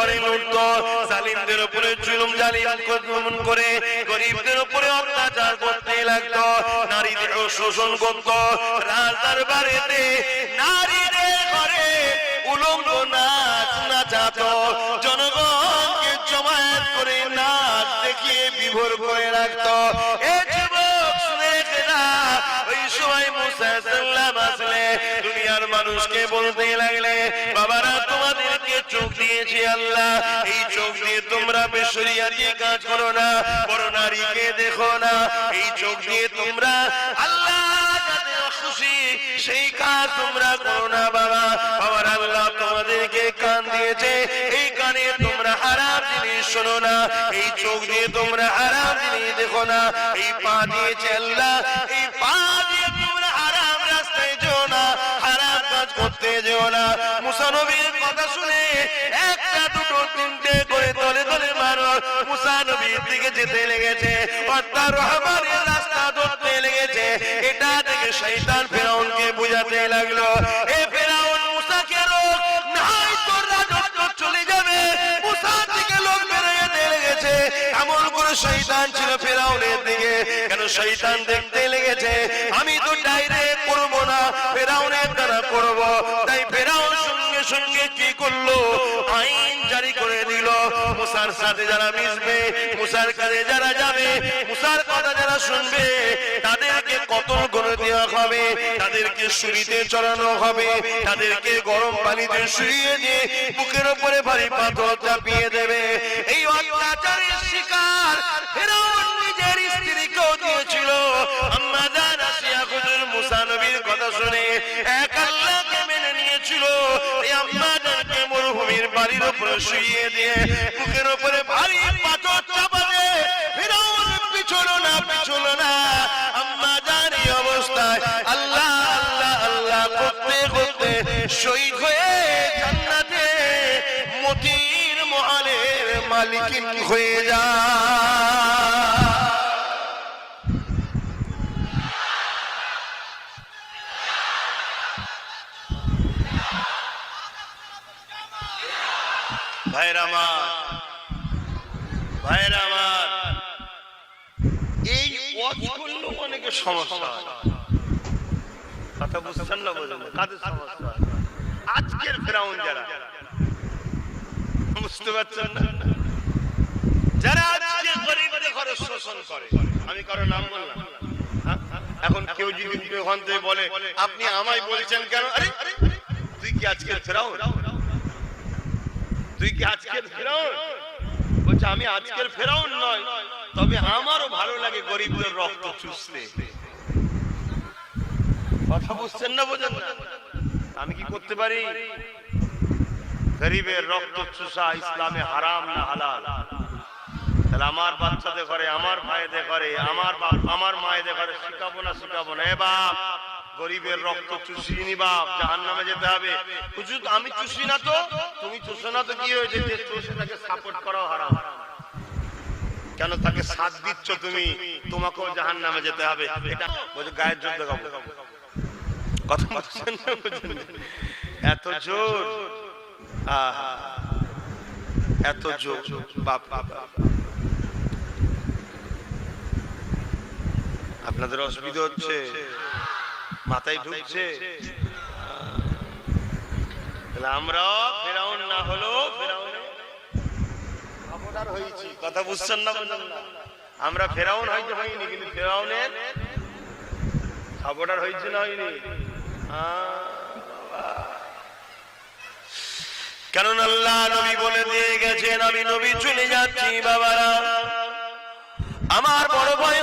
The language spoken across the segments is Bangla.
ঘরে লুটতো জালিমদের উপরে জুলুম, জালিম করে। গরিবদের উপরে অত্যাচার করতে লাগতো নারীদের শোষণ করত। রাজ দরবারেতে নারীদের ঘরে জনগণকে জমায়েত করে নাচ দেখিয়ে বিভোর করে রাখতো। দুনিয়ার মানুষকে বলতে লাগলে, বাবারা, তোমাদেরকে চোখ দিয়েছি আল্লাহ। এই চোখ দিয়ে তোমরা বেসরিয়াতি কাজ করো না, বড় নারীকে দেখো না। এই চোখ দিয়ে তোমরা আল্লাহ সেই কাজ তোমরা করো না, বাবা। বাবার আল্লাহ তোমাদেরকে কান দিয়েছে, এই কানে তোমরা হারাম জিনিস শোনো না। এই চোখ দিয়ে তোমরা হারাম জিনিস দেখো না। এই পা দিয়েছে আল্লাহ, এই পা দিয়ে যেও না। মুসানবীর কথা শুনে একটা দুটো তিনটে করে তলে তলে মানুষ মুসানবীর দিকে যেতে লেগেছে। অর্থাৎ রহমানের এটা থেকে শৈতান ফেরাউনকে বুঝাতে লাগল, এ শৈতান ছিল ফেরাউনের দিকে। কেন শৈতান দেখতে লেগেছে? আমি তো ডাইরেক্ট না, ফেরাউনের দ্বারা করব। তাই ফেরাউন সঙ্গে সঙ্গে কি করল? আইন জারি করে দিল। মুসার সাথে যারা মিশবে, মুসার কাছে যারা যাবে, মুসার কথা যারা শুনবে, তাদেরকে করে দেওয়া হবে, তাদেরকে শুরিতে চড়ানো হবে, তাদেরকে গরম পানিতে শুইয়ে দিয়ে বুকের উপরে ভারী পাথর চাপিয়ে দেবে। এই অত্যাচারের শিকার ফেরাউন নিজের স্ত্রীকেও দিয়েছিল। আম্মা জান আসিয়া হুজুর মুসা নবীর কথা শুনে এক আল্লাহকে মেনে নিয়েছিল। এই আম্মা জানকে মরুভূমির বাড়ির উপরে শুইয়ে দিয়ে বুকের উপরে ভারী পাথর চাপাবে ফেরাউন পিছলো না পিছলো না। আম্মা জানি অবস্থায় আল্লাহ আল্লাহ আল্লাহ করতে করতে শহীদ হয়ে জান্নাতে মালিকিন হয়ে আমার এই সমস্যা। কথা না আজকের ফেরাউন যারা বুঝতে পারছেন না? যারা আজকে গরিবদের ঘরে শোষণ করে, আমি কারও নাম বললাম হ্যাঁ? এখন কেউ যদি ওখান থেকে বলে, আপনি আমায় বলছেন কেন? আরে তুই কি আজকের ফেরাউন? তুই কি আজকের ফেরাউন? বলছে, আমি আজকের ফেরাউন নয়, তবে আমারও ভালো লাগে গরিবদের রক্ত চুষতে। কথা বুঝছেন না বোঝেন আমি কি করতে পারি? গরিবের রক্ত চুষা ইসলামে হারাম না হালাল? তাহলে আমার বাচ্চাদের ঘরে, আমার ভাইদের ঘরে, আমার বাপ, আমার মায়েদের ঘরে শিখাবো না শিখাবো না? এ বাপ, গরিবের রক্ত চুষিয়ে নি বাপ জাহান নামে যেতে হবে। আমি চুষি না তো? তুমি চুষো না তো কি হয়েছে? যে চুষে তাকে সাপোর্ট করাও হারাম কেন তাকে সাথ দিচ্ছ তুমি? তোমাকেও জাহান নামে যেতে হবে। এটা বলছে, গায়ের জোর দেখাবো কথা বুঝছেন? এত জোর? এত জোর বাপ বাপ। আপনাদের অসুবিধা হচ্ছে? মাথায় ঢুকছে? আমরাও ফেরাউন না হলো কথা বুঝছেন না আমরা ফেরাউন হয়তো কিন্তু ফেরাউনের হয়েছে না হয়নি? কারণ আল্লাহ নবী বলে দিয়ে গেছেন, আমি নবী চলে যাচ্ছি, বাবারা। আমার বড় ভয়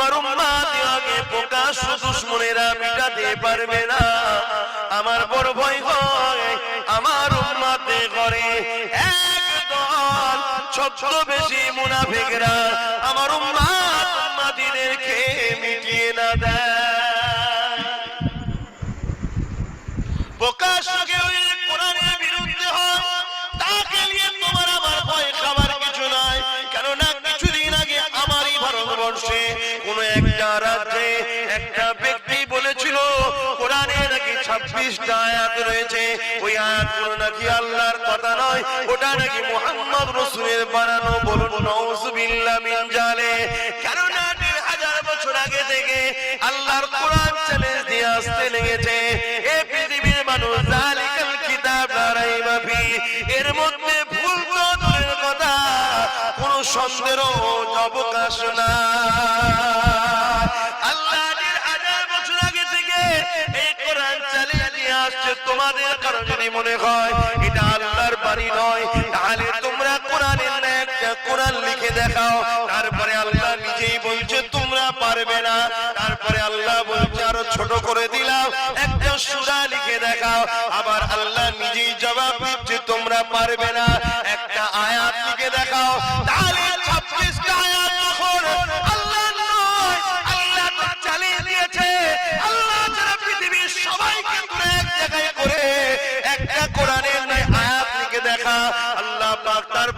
আমার উম্মাকে প্রকাশ্য দুশ্মনেরা মিটাতে পারবে না। আমার বড় ভয় হয় আমার উম্মাতে করে একদল ছদ্মবেশী মুনাফিকরা। আমার উম্মাত উম্মাতিদেরকে মিটিয়ে না দেয়। প্রকাশ্যে ওই একটা রাজ্যে একটা ব্যক্তি বলেছিল, কোরআনে নাকি ছাব্বিশটা আয়াত রয়েছে। ওই আয়াতগুলো নাকি আল্লাহর কথা নয়, ওটা নাকি মোহাম্মদ রসুলের বানানো বলুন, নউজুবিল্লাহ জালে কেননা হাজার বছর আগে থেকে আল্লাহর কোরআন চ্যালেঞ্জ দিয়ে আসতে লেগেছে। এ পৃথিবীর মানুষ জালিকাল কিতাব লা রাইবা এর মধ্যে ভুল কথা, কোন সন্দেহ অবকাশ না আসছে তোমাদের কারও যদি মনে হয় এটা আল্লাহর বাড়ি নয়। তাহলে তোমরা কোরআনের একটা কোরআন লিখে দেখাও। তারপরে আল্লাহ নিজেই বলছে, তোমরা পারবে না। তারপরে আল্লাহ বলছে, আরও ছোট করে দিলাম, একটা সূরা লিখে দেখাও। আবার আল্লাহ নিজেই জবাব দিচ্ছে, তোমরা পারবে না। একটা আয়াত লিখে দেখাও। তাহলে 26টা আয়াত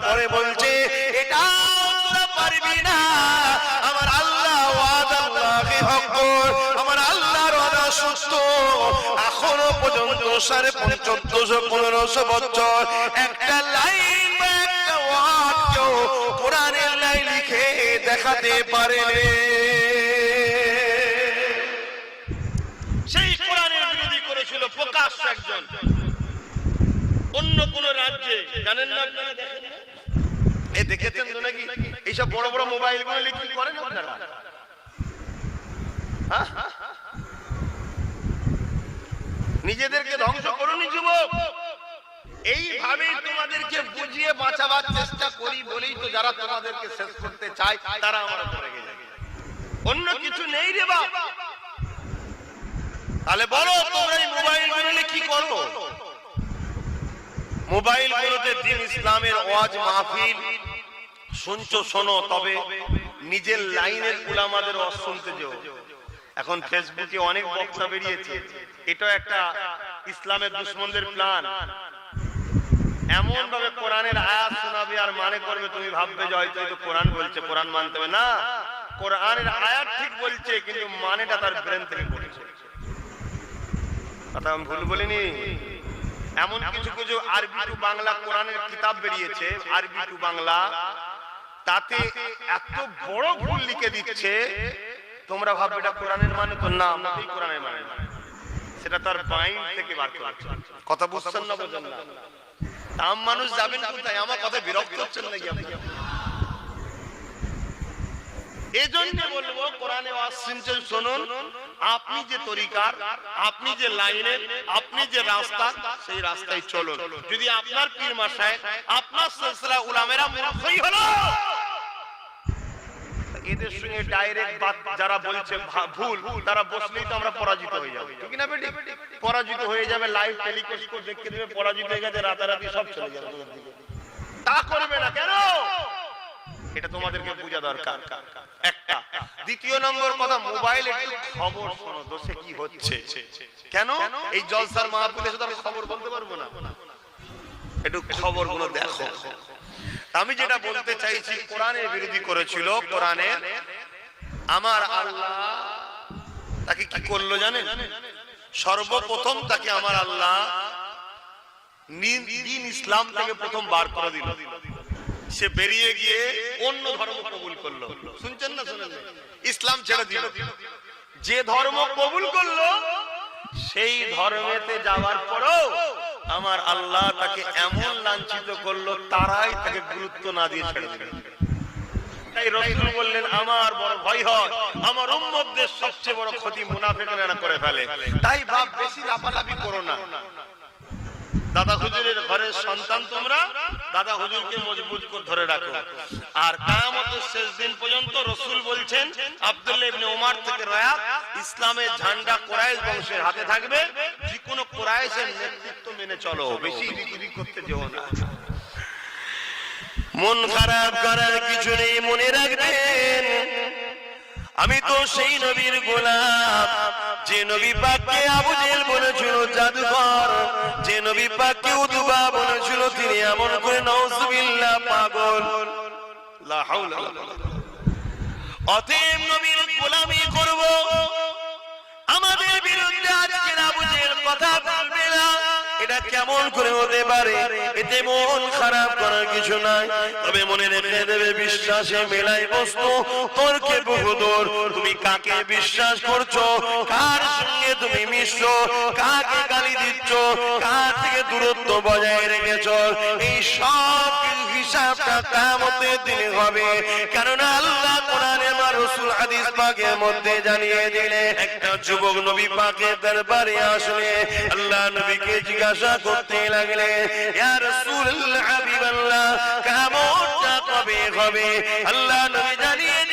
তারপরে বলছে, এটা পারবি না। আমার আল্লাহ আমার আল্লাহর ওয়াদা এখনও পর্যন্ত সাড়ে চোদ্দশো, পনেরোশো বছর। একটা লাইন কোরআনের লাইন লিখে দেখাতে পারে সেই কোরআনের বিরোধী করেছিল প্রকাশ একজন। অন্য কোন রাজ্যে, জানেন না আপনারা দেখেন? দেখেছেন তো নাকি? এইসব বড় বড় মোবাইলগুলো লিখে করেন আপনারা? হ্যাঁ? নিজেদেরকে ধ্বংস করুনি যুবক। এইভাবেই তোমাদেরকে বুঝিয়ে বাঁচাবার চেষ্টা করি বলেই তো যারা তোমাদেরকে শেষ করতে চায়, তারা আমরা করে গেছে অন্য কিছু নেই রে বাপ। তাহলে বলো, তোমরা এই মোবাইলগুলো কি করো? মোবাইল গুলোতে দিন ইসলামের ওয়াজ মাহফিল। শুনছো, শোনো, তবে নিজের লাইনের উলামাদের ওয়াজ শুনতে যেও। এখন ফেসবুকে অনেক বক্তা বেরিয়েছে। এটা একটা ইসলামের দুশ্মনদের প্ল্যান। এমন ভাবে কোরআনের আয়াত শোনাবে আর মানে করবে, তুমি ভাববে যে হয়তো এই তো কোরআন বলছে, কোরআন মানতে হবে। না, কোরআনের আয়াত ঠিক বলছে, কিন্তু মানেটা তার ব্রেন থেকে বলছে কথা আমি ভুল বলিনি? এমন কিছু কিছু আরবি টু বাংলা কোরআনের কিতাব বেরিয়েছে, আরবি টু বাংলা। তাতে এত বড় ভুল লিখে দিচ্ছে, তোমরা ভাববে এটা কোরআনের মানে তো না মোটেই কোরআনের মানে সেটা তার মাইন্ড থেকে বার করেছে কথা বুঝছেন না বোঝেন না। আম মানুষ যাবেন কোথায়? আমার কথা বিরক্ত হচ্ছেন নাকি আপনি? এজন্য বলব, কোরআনে ওয়াজ শুনুন। আপনি যে তরিকার, আপনি যে লাইনের, আপনি যে রাস্তা সেই রাস্তায় চলুন। যদি আপনার পীর মাসায়, আপনার সিলসিলা উলামেরা মুরফি হলো। এদের সঙ্গে ডাইরেক্ট যারা বলছে ভুল, তারা বসলেই তো আমরা পরাজিত হয়ে যাব। ঠিক না বেটি? পরাজিত হয়ে যাবে লাইভ টেলিকাস্ট করে দেখে দেবে, পরাজিত হয়ে গেছে, রাতারাতি সব চলে যাবে। তা করবে না কেন? এটা তোমাদেরকে বোঝা দরকার। একটা। দ্বিতীয় নম্বর কথা মোবাইল একটু খবর শোনো দোষে কি হচ্ছে? কেন? এই জলসার মাহফিলে শুধু আমি খবর বলতে পারব না? একটু খবরগুলো দেখো। আমি যেটা বলতে চাইছি কোরআনের বিরোধী করেছিল কোরআনের। আমার আল্লাহ তাকে কি করল জানেন? সর্বপ্রথম তাকে আমার আল্লাহ দিন ইসলাম থেকে প্রথম বার করে দিল। সে বেরিয়ে গিয়ে অন্য ধর্ম কবুল করল। শুনছেন না, শুনেন ইসলাম ছেড়ে দিল। যে ধর্ম কবুল করল, সেই ধর্মেতে যাওয়ার পরও আমার আল্লাহ তাকে এমন লাঞ্ছিত করল, তারাই তাকে গুরুত্ব না দিয়ে ছেড়ে দিল। তাই রসুল বললেন, আমার বড় ভয় হয়, আমার উম্মতদের সবচেয়ে বড় ক্ষতি মুনাফিকেরা করে ফেলে। তাই বাপ, বেশি লাফালাফি করো না। দাদা হুজুরের ঘরের সন্তান তোমরা, দাদা হুজুরকে মজবুত করে ধরে রাখো। আর কায়ামতের শেষ দিন পর্যন্ত রসুল বলছেন, আব্দুল্লাহ ইবনে ওমর থেকে রয়াত ইসলামের ঝান্ডা কোরাইশ বংশের হাতে থাকবে। যে কোনো কোরাইশের নেতৃত্ব মেনে চলো, বেশি বিক্রি করতে যেও না। মন খারাপ করার কিছু নেই, মনে রাখবেন। আমি তো সেই নবীর গোলাপ যে নবী পাককে আবু জেল বলেছিল, জাদুঘর যে নবী পাককে উদুবা বলেছিল, তিনি এমন করে নাউজুবিল্লাহ পাগল। লা হাওলা কুওয়াতা অতএব নবীর গোলামি করব। আমাদের বিরুদ্ধে আজকের আবুজের কথা বলবে। না এটা কেমন করে হতে পারে? এতে মন খারাপ করার কিছু নাই। তবে মনে রেখে দেবে, বিশ্বাসে মেলাই বস্তু তর্কে বহুদূর তুমি কাকে বিশ্বাস করছ? কার সঙ্গে তুমি মিশছো? কাকে গালি দিচ্ছ? কার থেকে দূরত্ব বজায় রেখেছ? এই সব হিসাবটা কামতের দিনে হবে। কেননা আল্লাহ কোরআনে আমার রসুল হাদিস পাকের মধ্যে জানিয়ে দিলে, একটা যুবক নবী পাকের দরবারে আসলে আল্লাহ নবীকে জিজ্ঞাসা করতে লাগলে কেমনটা কবে হবে আল্লাহ নবী জানিয়ে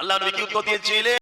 আল্লাহ নবী কি উত্তর দিয়েছিলেন।